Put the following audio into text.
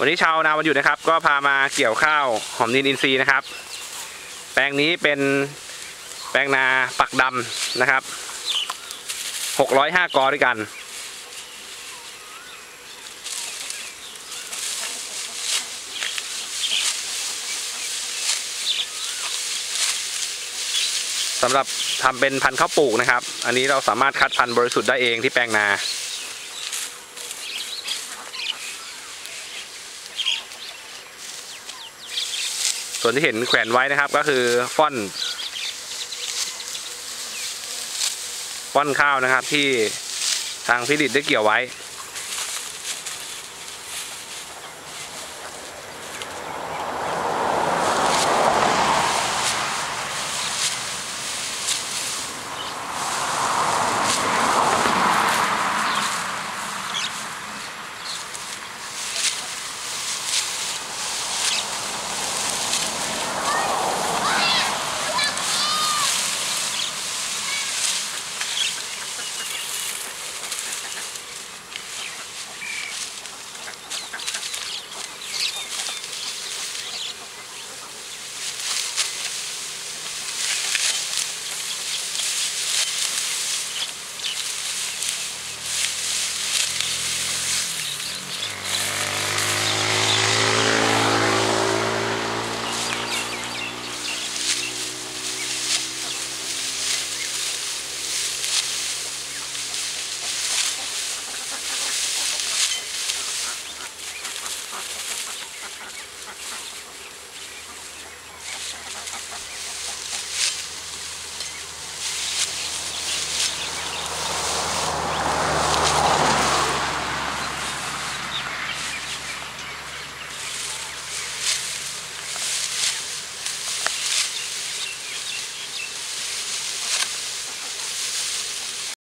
วันนี้ชาวนาวันหยุดนะครับ ก็พามาเกี่ยวข้าวหอมนินอินทรีย์นะครับ แปลงนี้เป็นแปลงนาปักดำนะครับ 605 กอด้วยกัน สำหรับทำเป็นพันธุ์ข้าวปลูกนะครับ อันนี้เราสามารถคัดพันธุ์บริสุทธิ์ได้เองที่แปลงนา ส่วนที่เห็นแขวนไว้นะครับก็คือฟ่อนฟ่อนข้าวนะครับที่ทางพิดิตได้เกี่ยวไว้